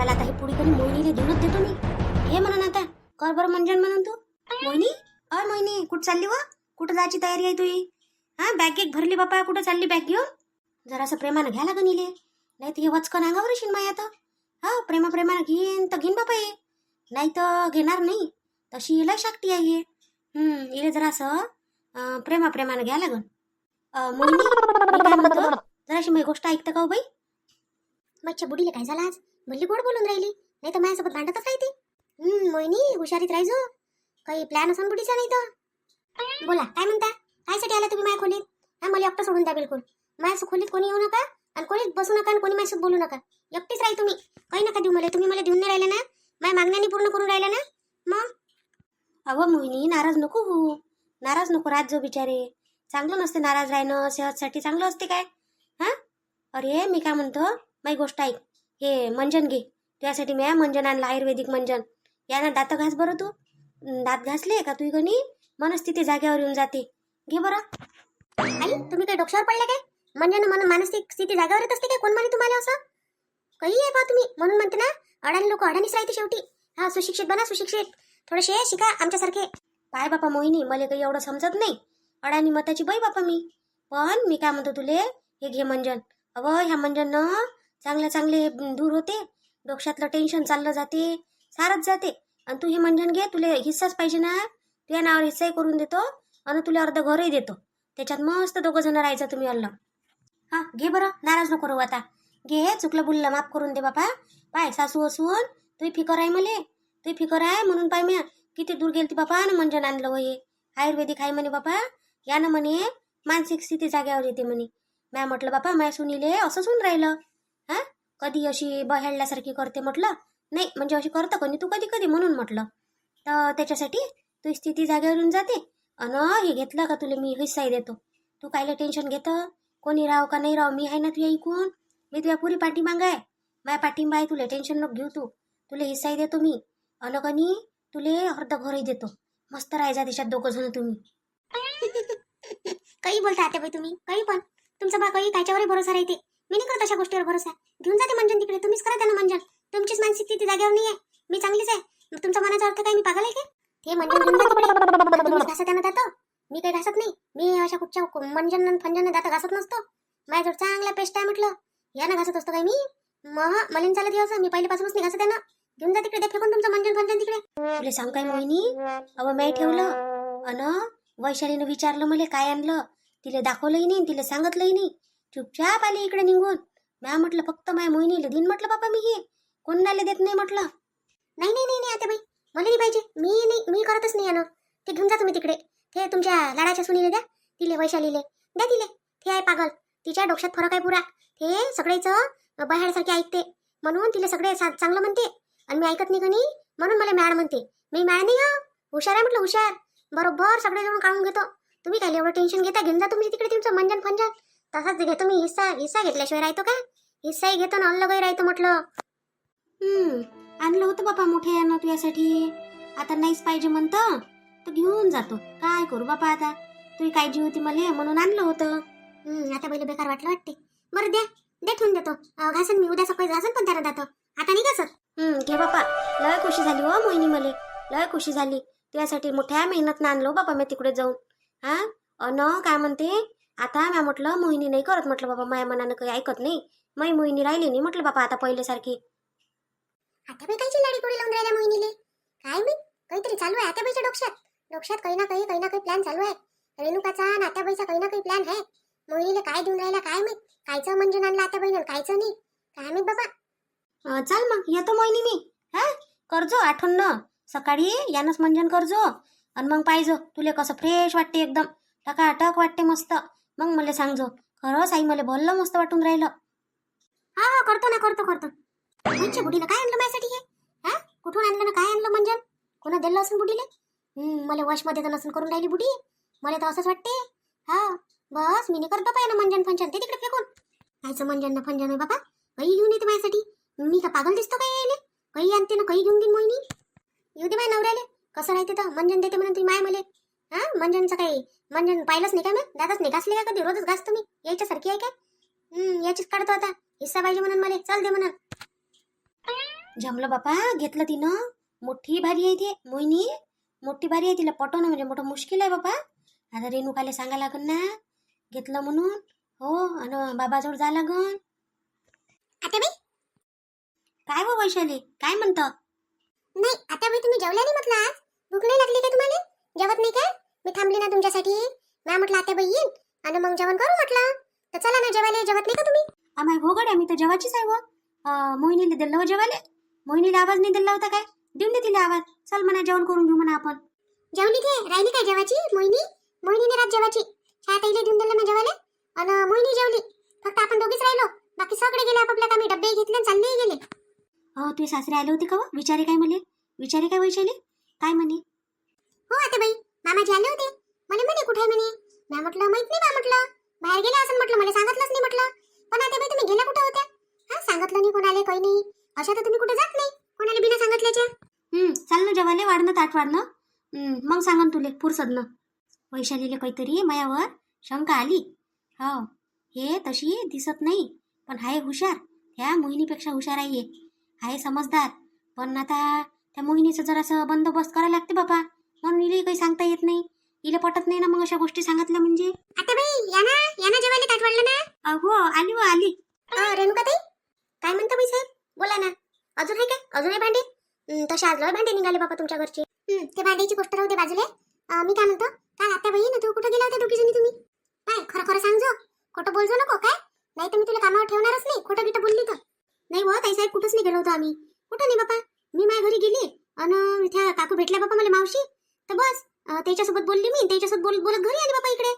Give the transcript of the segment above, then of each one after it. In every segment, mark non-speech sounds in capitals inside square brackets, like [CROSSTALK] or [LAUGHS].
त्याला आता ही पुढी कधी मोहिनीला देऊनच देतो मी. हे म्हणून आता कर बरं मंजन म्हणून तू. मोहिनी? अय मोहिनी कुठं चालली व? कुठं जायची तयारी आहे तुझी? हा बॅग एक भरली बापा कुठं चालली बॅग घेऊन? जरासं प्रेमानं घ्या लागन इले. नाही तर हे वचकन अंगावर येशील माय आता हा प्रेमा प्रेमानं घेईन तर घेईन बापा ये नाही तर घेणार नाही. तशी हिला शाक्ती आहे हे. हम्म, इले जरासं प्रेमा प्रेमानं घ्या लागन. मोहिनी जराशी माझी गोष्ट ऐकतं का हो बाई? बच्चा बुडीला काय झालं आज? भल्ली गोड बोलून राहिली? नाही तर माझ्यासोबत भांडतच राहते हम्म मोहिनी हुशारीत राहायचो. काही प्लॅन असून बुडीचा नाही तर. बोला काय म्हणता? कायसाठी आला तुम्ही माझ्या खोलीत? हा मला एकटं सोडून द्या बिलकुल. माझ्या खोलीत कोणी येऊ नका आणि कोणीच बसू नका आणि कोणी माझ्यासोबत बोलू नका. एकटीच राही तुम्ही. काही नका देऊ मला. तुम्ही मला देऊन नाही राहिले ना? माझ्या मागण्यानी पूर्ण करून राहिला ना? मग? अहो मोहिनी नाराज नको हो नाराज नको राहत जो बिचारे. चांगलं नसते नाराज राहणं. सेहतसाठी चांगलं असते काय? हा? अरे मी काय म्हणतो? माझी गोष्ट ऐक. हे मंजन घे. त्यासाठी मी मंजन आणलं आयुर्वेदिक मंजन. यानं दात घास बरं तू. दात घासले का तू गणी मनस्थिती जागेवर येऊन जाते. घे बरं. आई तुम्ही काय डोक्यावर पडले काय? मंजन मन मानसिक स्थिती जागेवर येत असते काय? कोण म्हणे तुम्हाला असं? काही आहे पा तुम्ही. म्हणून म्हणते ना अडाणी लोक अडाणीच राहते शेवटी. हा सुशिक्षित बना सुशिक्षित. थोडेसे शिका आमच्यासारखे. पाय बापा मोहिनी मला काही एवढं समजत नाही. अडाणी मताची बाई बापा मी. पण मी काय म्हणतो तुले? हे घे मंजन. अव ह्या मंजननं चांगले चांगले दूर होते. डोक्यातलं टेन्शन चाललं जाते. सारच जाते. आणि तू हे मंजन घे तुला हिस्साच पाहिजे ना. तुझ्या नावावर हिस्साही करून देतो. आणि तुला अर्ध घरही देतो. त्याच्यात मस्त दोघं जण राहायचं तुम्ही अल्ल हा घे बरं. नाराज नको करू आता. घे चुकलं बुललं माफ करून दे बापा. पाय सासू असून तुही फिकर आहे मले. तुही फिकर आहे म्हणून पाय मी किती दूर गेलती बापा ना मंजन आणलं वय आयुर्वेदिक आहे म्हणे बापा. यानं म्हणे मानसिक स्थिती जाग्यावर येते म्हणे. मॅ म्हटलं बापा माय सुनीले असंच होऊन राहिलं. हा? कधी अशी बहेळल्यासारखी करते म्हटलं? नाही म्हणजे अशी करतं कोणी तू कधी कधी म्हणून म्हटलं. तर त्याच्यासाठी तुझी स्थिती जागेवरून जाते. अन हे घेतलं का तुला? मी हिस्साही देतो. तू कायला टेन्शन घेतं? कोणी राव का नाही राव? मी आहे ना तुझ्या ऐकून मी तुझ्या पुरी पाठीमाग आहे. माझ्या पाठिंबा आहे तुला. टेन्शन नको घेऊ तू. तुला हिस्साही देतो मी. अन कनी तुले अर्ध घरही देतो. मस्त राहायचा त्याच्यात दोघं जण तुम्ही. [LAUGHS] काही बोलता आता बाई तुम्ही? काही पण. तुमचा बा काही त्याच्यावरही भरोसा राहते. मी नाही करत अशा गोष्टीवर भरोसा. घेऊन जाते मंजन तिकडे. तुम्हीच करा त्यांना मंजन. तुमचीच मानसिक स्थिती जागेवर नाही आहे मी चांगलीच आहे. मग तुमचा मनाचा अर्थ काय? मी पागल आहे काय ते मंजन घेऊन जा तिकडे तुम्हीच त्यांना जातो. मी काही घासत नाही. मी अशा कुठच्या मंजन फंजन दात घासत नसतो. माझ्याजवळ चांगला पेस्ट आहे म्हटलं. यानं घासत असतो काय मी? मग मलिन चालत यावं मी पहिल्यापासूनच नाही घासत त्यांना घेऊन जा तिकडे. फेकून तुमचं मंजन फंजन तिकडे. तुला सांग काय मोहिनी? अव मी ठेवलं. अन वैशालीनं विचारलं मला काय आणलं? तिला दाखवलंही नाही तिला सांगितलंही नाही. चुपचाप आली इकडे निघून. म्या म्हटलं फक्त माझ्या मोहिनीला दिन म्हटलं बाबा मी हे कोणाला देत नाही? म्हटलं. नाही नाही नाही नाही आता बाई. मला नाही पाहिजे. मी नाही मी करतच नाही यानं ते घेऊन जा तुम्ही तिकडे. ते तुमच्या लाडाच्या सुनीले द्या. तिले वैशालीले. द्या तिले. ते आहे पागल. तिच्या डोक्यात फरक आहे पुरा. ते सगळेच बाहेरसारखे ऐकते म्हणून तिला सगळे चांगलं म्हणते. आणि मी ऐकत नाही कणी म्हणून मला मॅड म्हणते. मी मॅड नाही हा. हुशार आहे म्हटलं हुशार. बरोबर सगळे जण काढून घेतो. तुम्ही काय एवढं टेन्शन घेता? घेऊन जा तुम्ही तिकडे. तुमचं मंजन फंजन. तसाच घेतो मी हिस्सा हिस्सा घेतल्याशिवाय राहतो का? हिस्साही घेतो ना अल्ल काही राहतो म्हटलं. हम्म आणलं होतं बापा मोठे यानं तुझ्यासाठी. आता नाहीच पाहिजे म्हणतं तर घेऊन जातो. काय करू बापा आता? तुझी काळजी होती मला म्हणून आणलं होतं. हम्म, आता पहिले बेकार वाटलं वाटते. बरं द्या दे ठेवून देतो. घासन मी उद्या सकाळी घासन पण त्याला जातो आता नाही घासत हम्म घे बापा. लय खुशी झाली हो मोहिनी मले. लय खुशी झाली. तुझ्यासाठी मोठ्या मेहनत आणलो बापा मी तिकडे जाऊन. हा? अन काय म्हणते? आता म्या म्हटलं मोहिनी नाही करत म्हटलं बाबा माझ्या मनानं काही ऐकत नाही. मै मोहिनी राहिली नाही म्हटलं बापा आता पहिल्यासारखी. आता बाई कायची लाडी गोडी लावून राहिल्या मोहिनीले? काय मी काहीतरी चालू आहे आता बाईच्या डोक्यात डोक्यात काही ना काही काही ना काही प्लॅन चालू आहे. रेणुकाचा आणि आत्याबाईचा काही ना काही प्लॅन आहे. मोहिनीला काय देऊन राहिला काय माहीत? कायचं म्हणजे आणलं आता बहिण कायचं नाही? काय माहीत बाबा? चाल मग येतो मोहिनी मी. हा? करजो आठवण न सकाळी यानंच मंजन करजो. आणि मग पाहिजो तुले कसं फ्रेश वाटते एकदम. टकाटक वाटते मस्त. मग सांगजो. खरंच आई मला बोललं मस्त वाटून राहिलं. हा हा करतो ना करतो करतो. तुमच्या बुडीला काय आणलं माझ्यासाठी हे? हा? कुठून आणलं ना काय आणलं मंजन? कोणा दिलं असेल बुडीले मला मला वशमध्ये तर नसून करून राहिली बुडी मला तर असंच वाटते. हा बस मी नाही करतो पाहिजे ना मंजन फंजन ते तिकडे फेकून. कायचं मंजन ना फंजन आहे बाबा काही घेऊन येते माझ्यासाठी. मी का पागल दिसतो काय यायले? काही आणते ना काही घेऊन देईन मोहिनी. येऊ दे माझ्या नवऱ्याले. कसं राहते तर? मंजन देते म्हणून तुम्ही माय मले. हा? मंजनचं काही मंजन पाहिलंच नाही का मी? दादाच नाही घासले का कधी? रोजच घासतो मी. याच्यासारखी आहे काय हम्म याचीच काढतो आता. हिस्सा पाहिजे म्हणून मला. चल दे म्हणून. जमलं बापा घेतलं तिनं. मोठी भारी आहे ते मोहिनी. मोठी भारी आहे तिला पटवणं म्हणजे मोठं मुश्किल आहे बापा. आता रेणुकाले सांगा लागन ना. घेतलं म्हणून. हो आणि बाबाजवळ जा लागन. आता बाई? काय हो वैशाली? काय म्हणतं? नाही आता बाई तुम्ही जेवल्या नाही म्हटलं आज? भूक नाही लागली का तुम्हाला? जेवत नाही का? मी थांबली ना तुमच्यासाठी. मी म्हटलं आता बाई येईन. आणि मग जेवण करू म्हटलं. तर चला ना जेवायला. जेवत नाही का तुम्ही? आम्हाला भोगड आहे मी तर जेवाचीच आहे व अं, मोहिनीला दिलं हो जेवाले मोहिनीला आवाज नाही दिला होता काय? देऊन दे तिला आवाज. चल म्हणा जेवण करून घेऊ म्हणा आपण. जेवली ते राहिली काय जेवाची मोहिनी? मोहिनीने रात जेवाची शाळेत आईला देऊन दिलं ना जेवायला? आणि मोहिनी जेवली. फक्त आपण दोघीच राहिलो. बाकी सगळे गेले आपापल्या कामी. डब्बे घेतले चालले गेले. हो तुझे सासरे आले होते का व? विचारे काय म्हणे? विचारे काय वैशाली? काय म्हणे? हो आता बाई. मामाजी आले होते. म्हणे म्हणे कुठे म्हणे? मी म्हटलं माहीत नाही बा म्हटलं. बाहेर गेले असं म्हटलं मला सांगितलंच नाही म्हटलं. पण आता बाई तुम्ही गेल्या कुठं होत्या? हा सांगितलं नाही कोणाला काही नाही. अशा तर तुम्ही कुठे जात नाही कोणाला बिना सांगितल्याच्या. हम्म चाल ना जेवाले वाढणं ताट वाढणं. मग सांगन तुले फुरसदनं. वैशालीला काहीतरी मायावर शंका आली. हो हे तशी दिसत नाही पण हाय हुशार. ह्या मोहिनीपेक्षा हुशार आहे. हाय आहे समजदार. पण आता त्या मोहिनीचं जरासं बंदोबस्त करायला लागते बाबा म्हणून हिला काही सांगता येत नाही. हिला पटत नाही ना मग अशा गोष्टी सांगितल्या म्हणजे? आता बाई या ना या ना जेवायला ताट वाढलं ना? अहो आली व आली. अ, रेणुकाताई? काय म्हणता बाई साहेब? बोला ना. अजून आहे काय अजून आहे भांडे? हं, तसे आज भांडे निघाले बाबा तुमच्या घरचे. हं, ते भांड्याची गोष्ट राहू दे बाजूला. मी काय म्हणतो? काय आता बाई ना तू कुठं गेला होता दोघी जणी तुम्ही? काय खरं खरं सांगजो. खोटं बोलजो नको काय? नाही तर मी तुला कामावर ठेवणारच नाही. खोटं गिटं बोलली तर. नाही हो ताई साहेब कुठंच नाही गेलो होतो आम्ही. कुठं नाही बाबा मी माझ्या घरी गेली. अन त्या काकू भेटल्या बाबा मला मावशी. तर बस त्याच्यासोबत बोलली मी त्याच्यासोबत बोलत बोलत घरी आली बाबा इकडे.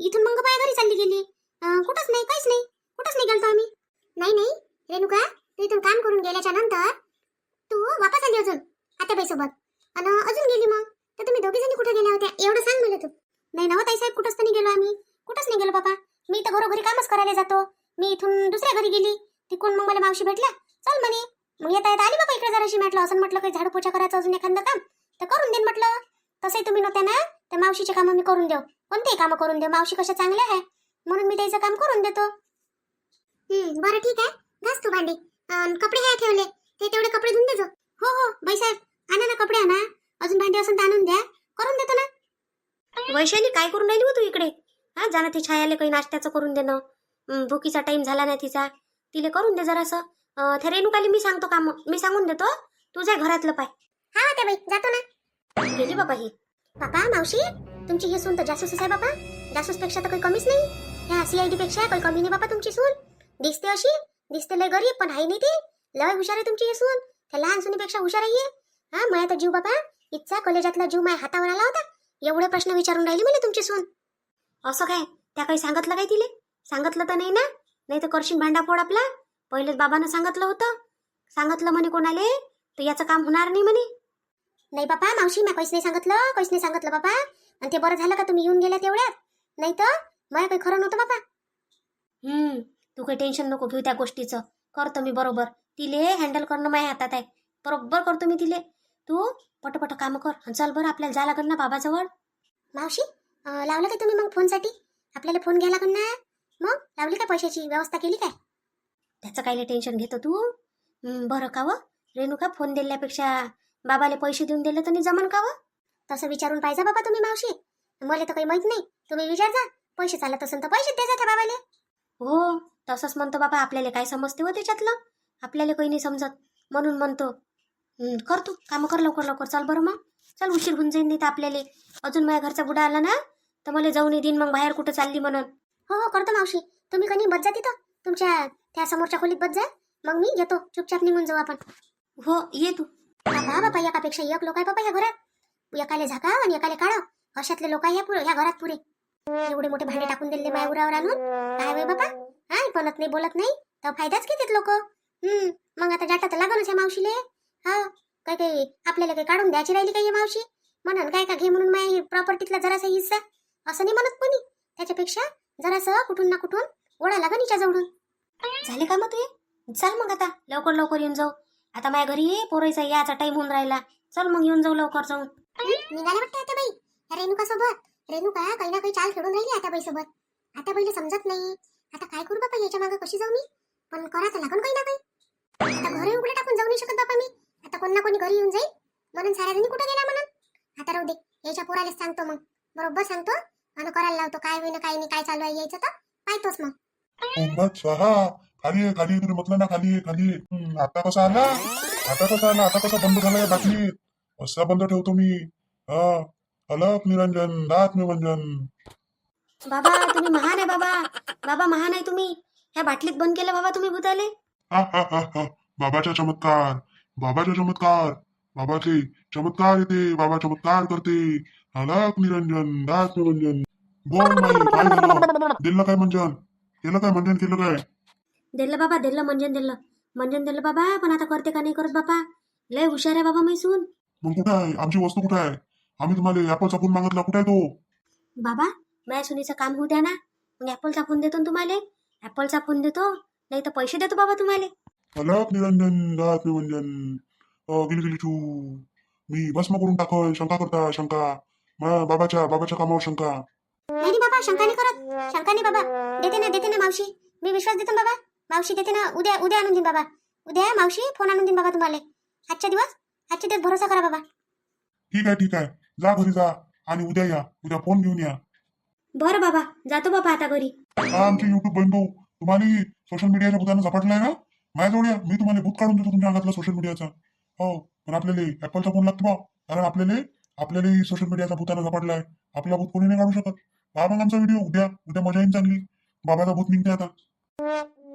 इथून मग माझ्या घरी चालली गेली. कुठंच नाही काहीच नाही. कुठंच नाही गेलतो आम्ही. नाही नाही रेणुका तू इथून काम करून गेल्याच्यानंतर तू वापस आली अजून आत्याबाई सोबत आणि अजून गेली मग. तर तुम्ही दोघी जणी कुठे गेल्या होत्या? एवढं सांग मला तू. नाही ना हो ताईसाहेब कुठंच तर नाही गेलो आम्ही. कुठंच नाही गेलो बाबा. मी तर घरोघरी कामच करायला जातो. मी इथून दुसऱ्या घरी गेली. तिकडून मग मला मावशी भेटल्या. चल म्हणे. मग येता येता आली बाबा इकडे जराशी. म्हटलं असं म्हटलं काही झाडू पोछा करायचं अजून एखादं काम? तर करून देईन म्हटलं. तसंही तुम्ही नव्हत्या ना? तर मावशीचे कामं मी करून देऊ. कोणतेही कामं करून देऊ. मावशी कशा चांगल्या आहे? म्हणून मी त्याचं काम करून देतो. बरं ठीक आहे. घास तू भांडी. अन् कपडे ह्या ठेवले. ते तेवढे कपडे धुवून देजो हो हो बाई साहेब. आणा ना कपडे आणा. अजून भांडी असून तर आणून द्या. करून देतो ना. वैशाली काय करून राहिली हो तू इकडे? हा जाणं ते छायाले काही नाश्त्याचं करून देणं. भुकीचा टाइम झाला नाही तिचा. तिले करून दे जरासं. अं, त्या रेणुकाली मी सांगतो काम. मी सांगून देतो. तुझ्या घरातलं पाय. हा त्या बाई. जातो ना. गेली बाबा ही. बाबा मावशी तुमची ही सून तर जासूसच आहे बाबा. जासूसपेक्षा तर काही कमीच नाही. ह्या सीआयडी पेक्षा काही कमी नाही बाबा तुमची सून. दिसते अशी दिसते लय गरीब पण आहे नाही ती. लय हुशार आहे तुमची ही सून. त्या लहान सुनीपेक्षा हुशार आहे हा. माया तर जीव बाबा. इच्छा कॉलेजातला जीव माया हातावर आला होता. एवढे प्रश्न विचारून राहिली मला तुमची सून. असं काय? त्या काही सांगितलं काय तिले? सांगितलं तर नाही ना? नाही तर करशील भांडाफोड आपला? पहिलेच बाबानं सांगितलं होतं. सांगितलं म्हणे कोणाले तर याचं काम होणार नाही म्हणे. नाही बाबा मावशी मी काहीच नाही सांगितलं नाही सांगितलं बाबा आणि ते बरं झालं का तुम्ही येऊन गेल्या तेवढ्यात? नाही तर? मला काही खरं नव्हतं बाबा हम्म तू काही टेन्शन नको घेऊ त्या गोष्टीचं. करतो मी बरोबर. तिले हँडल करणं माझ्या हातात आहे. बरोबर करतो मी तिले. तू पटपट काम कर आणि चल बरं आपल्याला जा लागेल ना बाबाजवळ. मावशी अं, लावलं काय तुम्ही मग फोनसाठी? आपल्याला फोन घ्यायला लागेल ना. मग लावली का पैशाची? व्यवस्था केली काय? त्याचं कायले टेन्शन घेतो तू. हं, बरं का व? रेणुका फोन दिल्यापेक्षा बाबाले पैसे देऊन दिले तर नाही जमन का व तसं विचारून पाहिजे बाबा तुम्ही मावशी. मला तर काही माहीत नाही. तुम्ही विचार जा. पैसे चालत असेल तर पैसे द्या त्या बाबाले. हो तसंच म्हणतो बाबा आपल्याला काय समजते हो त्याच्यातलं? आपल्याला काही नाही समजत. म्हणून म्हणतो कर तू कामं कर लवकर लवकर. चल बरं मग. चल उशीर होऊन जाईन नाही तर आपल्याला. अजून माझ्या घरचा बुडा आला ना तर मला जाऊन देईन मग बाहेर कुठं चालली म्हणून. हो हो करतो मावशी. तुम्ही कधी बस जा तिथं. तुमच्या त्या समोरच्या खोलीत बस जा. मग मी घेतो. चुपचाप निघून जाऊ आपण. हो ये तू. बाबा बाबा एकापेक्षा एक लोक आहे बाबा या घरात. एकाले झाका आणि एकाले काढाव. अशातले लोक आहे या पुढे ह्या घरात पुरे एवढे मोठे भांडे टाकून दिले माय उरावर आणून. काय वे बाबा? हा बोलत नाही बोलत नाही? तर फायदाच घेतात लोक. हम्म मग आता जाटा तर लागलच या मावशीले. हा काय काही आपल्याला काही काढून द्यायची राहिली काही मावशी? म्हणून काय का घे म्हणून माय प्रॉपर्टीतला जरासा हिस्सा. असं नाही म्हणत कोणी. त्याच्यापेक्षा जरासं कुठून ना कुठून ओढा लागा निच्या जवळून झाले का मग तुझे चल मग आता लवकर लवकर येऊन जाऊ. आता माझ्या घरी पोरायचा याचा टाइम होऊन राहिला. चल मग येऊन जाऊ लवकर जाऊन निघाले वाटतं आता बाई. रेणुका सोबत? रेणुका काही ना काही चाल खेळून राहिली आता बाई सोबत आता बाईला समजत नाही. आता काय करू बाबा याच्या मागे कशी जाऊ मी? पण करा तर लागून काही ना काही. आता घर उघडे टाकून जाऊ नाही शकत बाबा मी. कोणी घरी येऊन जाईल. म्हणून साऱ्या जणी कुठं गेल्या म्हणून? आता राहू दे. याच्या पोरालाच सांगतो मग. बरोबर सांगतो. आणि करायला लावतो. काय होईन काय नाही काय चालू आहे यायचं तर? पाहतोच मग स्वाहा. खाली आहे खाली तुला म्हटलं ना खाली आहे खाली हम्म, आता कसा आला? आता कसा आला? आता कसा बंद झाला या बाटलीत असा बंद ठेवतो मी? हा. अलक निरंजन दात निरंजन. बाबा तुम्ही महान आहे बाबा. बाबा महान आहे तुम्ही. ह्या बाटलीत बंद केलं बाबा तुम्ही भूताले. हा हा हा हा. बाबाचा चमत्कार. बाबाचा चमत्कार. बाबाचे चमत्कार येते. बाबा चमत्कार करते. अलक निरंजन दात निरंजन. बोल नाही काय झालं? दिलं काय मंजन? केलं काय मंजन? केलं काय? दिलं बाबा दिलं मंजन दिलं. मंजन दिलं बाबा पण आता करते का नाही करत बाबा? लय हुशार आहे बाबा मैसून मग कुठं आहे आमची वस्तू कुठं आहे? आम्ही तुम्हाला ऍपलचा फोन मागितला. कुठे आहे तो? बाबा माझ्या सुनीचं काम होऊ द्या ना. मग ऍपलचा फोन देतो ना तुम्हाला. ऍपलचा फोन देतो नाही तर पैसे देतो बाबा तुम्हाला. अलक निरंजन दात निरंजन. अ, गेली गेली तू मी भस्म करून टाकय शंका करता शंका. मा बाबाच्या बाबाच्या कामावर शंका. नाही नाही बाबा शंका नाही करत. शंका नाही बाबा. देते ना देते ना मावशी. मी विश्वास देतो ना बाबा. मावशी देते ना उद्या उद्या आणून देईन बाबा. उद्या मावशी फोन आणून देईन बाबा तुम्हाला. आजच्या दिवस आजच्या दिवस भरोसा करा बाबा. ठीक आहे ठीक आहे. जा घरी जा आणि उद्या या. उद्या फोन घेऊन या. बरं बाबा जातो बाबा आता घरी. हा आमचे युट्यूब बंधू तुम्हाला सोशल मीडियाच्या भूतानं झपाटलाय ना? माझ्याजवळ या. मी तुम्हाला भूत काढून देतो तुमच्या अंगातला सोशल मीडियाचा हो पण आपल्याला ऍपलचा फोन लागतो बा. कारण आपल्याला आपल्याला सोशल मीडियाचा भूतानं झपाटलाय. आपला भूत कोणी नाही काढू शकत. पहा मग आमचा व्हिडिओ उद्या उद्या मजा येईन चांगली. बाबाचा भूत निघते आता.